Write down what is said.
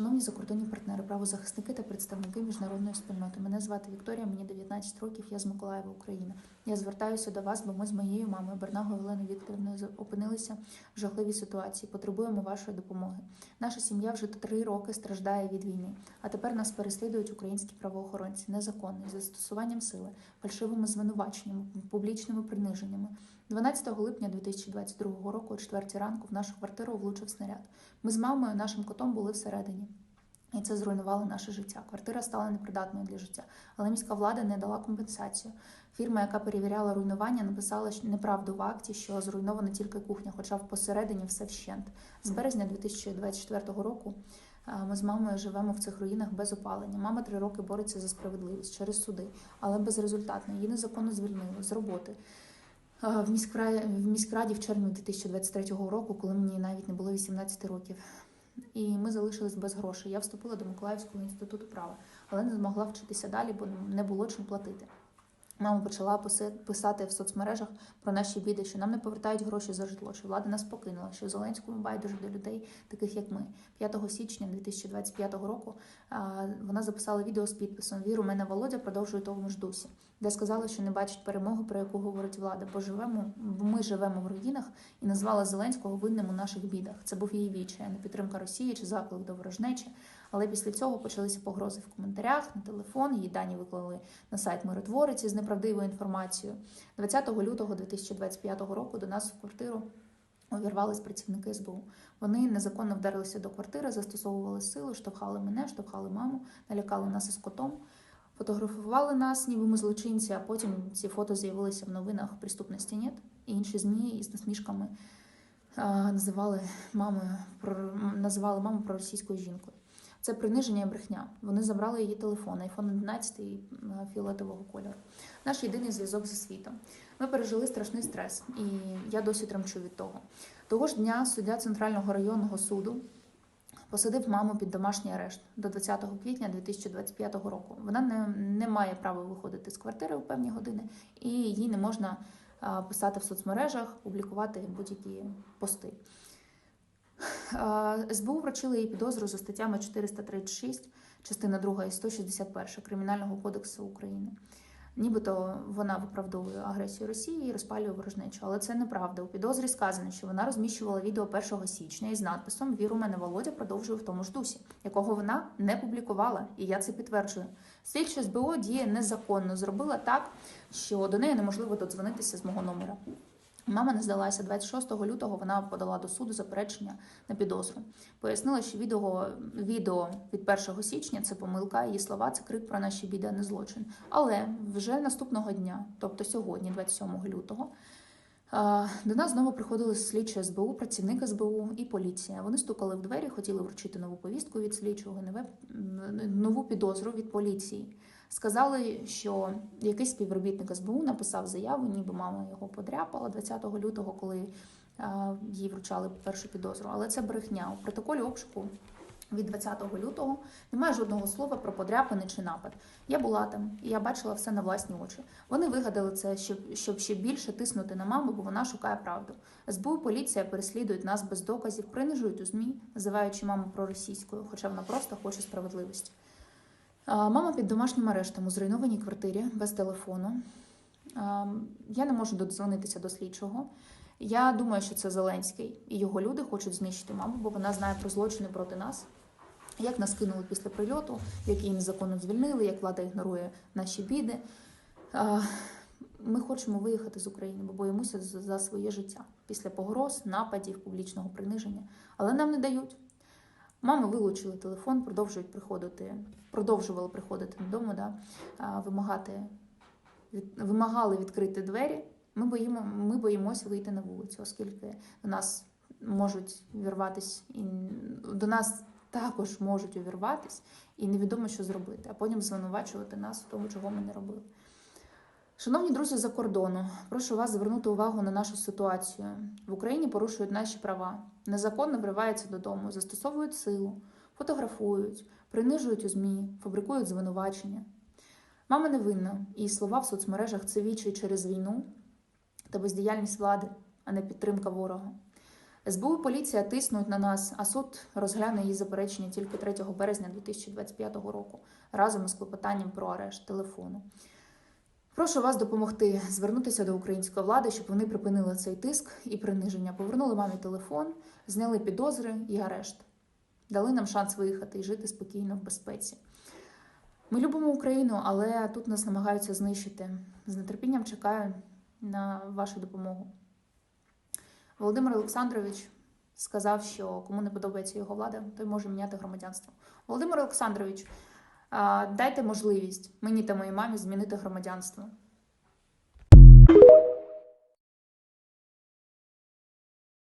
Шановні закордонні партнери, правозахисники та представники міжнародної спільноти. Мене звати Вікторія, мені 19 років, я з Миколаєва, Україна. Я звертаюся до вас, бо ми з моєю мамою Бернагою Оленою Вікторівною опинилися в жахливій ситуації. Потребуємо вашої допомоги. Наша сім'я вже три роки страждає від війни, а тепер нас переслідують українські правоохоронці незаконно, застосуванням сили, фальшивими звинуваченнями, публічними приниженнями. 12 липня 2022 року, о 4 ранку, в нашу квартиру влучив снаряд. Ми з мамою, нашим котом були всередині. І це зруйнувало наше життя. Квартира стала непридатною для життя, але міська влада не дала компенсацію. Фірма, яка перевіряла руйнування, написала неправду в акті, що зруйнована тільки кухня, хоча в посередині все вщент. З березня 2024 року ми з мамою живемо в цих руїнах без опалення. Мама три роки бореться за справедливість через суди, але безрезультатно. Її незаконно звільнили з роботи. В міськраді, в міськраді в червні 2023 року, коли мені навіть не було 18 років. І ми залишились без грошей. Я вступила до Миколаївського інституту права, але не змогла вчитися далі, бо не було чим платити. Мама почала писати в соцмережах про наші біди, що нам не повертають гроші за житло, що влада нас покинула, що Зеленському байдуже до людей, таких як ми. 5 січня 2025 року вона записала відео з підписом Віру, мене Володя продовжує тому ж дусі, де сказала, що не бачить перемоги, про яку говорить влада, бо живемо, ми живемо в руїнах і назвала Зеленського винним у наших бідах. Це був її відчай, не підтримка Росії чи заклик до ворожнечі. Але після цього почалися погрози в коментарях, на телефон. Її дані виклали на сайт Миротворець із неправдивою інформацією. 20 лютого 2025 року до нас в квартиру увірвались працівники СБУ. Вони незаконно вдарилися до квартири, застосовували силу, штовхали мене, штовхали маму, налякали нас із котом. Фотографували нас, ніби ми злочинці, а потім ці фото з'явилися в новинах «Преступності нет» і інші ЗМІ із насмішками а, називали мамою називали маму проросійською жінкою. Це приниження і брехня. Вони забрали її телефон, iPhone 11 і, е, фіолетового кольору. Наш єдиний зв'язок зі світом. Ми пережили страшний стрес, і я досі тремчу від того. Того ж дня суддя Центрального районного суду посадив маму під домашній арешт до 20 квітня 2025 року. Вона не, не має права виходити з квартири у певні години, і їй не можна писати в соцмережах, публікувати будь-які пости. СБУ вручили їй підозру за статтями 436, частина 2 і 161 Кримінального кодексу України. Нібито вона виправдовує агресію Росії і розпалює ворожнечу, але це неправда. У підозрі сказано, що вона розміщувала відео 1 січня із надписом Віру мене Володя продовжує в тому ж дусі, якого вона не публікувала, і я це підтверджую. Слідча СБУ діє незаконно, зробила так, що до неї неможливо додзвонитися з мого номера. Мама не здалася 26 лютого. Вона подала до суду заперечення на підозру. Пояснила, що відео, відео від 1 січня це помилка. Її слова це крик про наші біди, а не злочин. Але вже наступного дня, тобто сьогодні, 27 лютого, до нас знову приходили слідчі СБУ, працівник СБУ і поліція. Вони стукали в двері, хотіли вручити нову повістку від слідчого, нову підозру від поліції. Сказали, що якийсь співробітник СБУ написав заяву, ніби мама його подряпала 20 лютого, коли а, їй вручали першу підозру. Але це брехня. У протоколі обшуку від 20 лютого немає жодного слова про подряпини чи напад. Я була там, і я бачила все на власні очі. Вони вигадали це, щоб, щоб ще більше тиснути на маму, бо вона шукає правду. СБУ поліція переслідують нас без доказів, принижують у ЗМІ, називаючи маму проросійською, хоча вона просто хоче справедливості. Мама під домашнім арештом у зруйнованій квартирі без телефону. Я не можу додзвонитися до слідчого. Я думаю, що це Зеленський і його люди хочуть знищити маму, бо вона знає про злочини проти нас. Як нас кинули після прильоту, як її незаконно звільнили, як влада ігнорує наші біди. Ми хочемо виїхати з України, бо боїмося за своє життя після погроз, нападів, публічного приниження. Але нам не дають. Мами вилучили телефон, продовжують приходити, продовжували приходити додому, да, вимагати, від, вимагали відкрити двері. Ми, боїмо, ми боїмося вийти на вулицю, оскільки до нас можуть вірватися і до нас також можуть увірватись, і невідомо, що зробити, а потім звинувачувати нас в тому, чого ми не робили. Шановні друзі за кордону, прошу вас звернути увагу на нашу ситуацію. В Україні порушують наші права, незаконно вриваються додому, застосовують силу, фотографують, принижують у ЗМІ, фабрикують звинувачення. Мама не винна, її слова в соцмережах це вічі через війну та бездіяльність влади, а не підтримка ворога. СБУ і поліція тиснуть на нас, а суд розгляне її заперечення тільки 3 березня 2025 року разом із клопотанням про арешт телефону. Прошу вас допомогти звернутися до української влади, щоб вони припинили цей тиск і приниження, повернули мамі телефон, зняли підозри і арешт, дали нам шанс виїхати і жити спокійно в безпеці. Ми любимо Україну, але тут нас намагаються знищити. З нетерпінням чекаю на вашу допомогу. Володимир Олександрович сказав, що кому не подобається його влада, той може міняти громадянство. Володимир Олександрович, дайте можливість мені та моїй мамі змінити громадянство.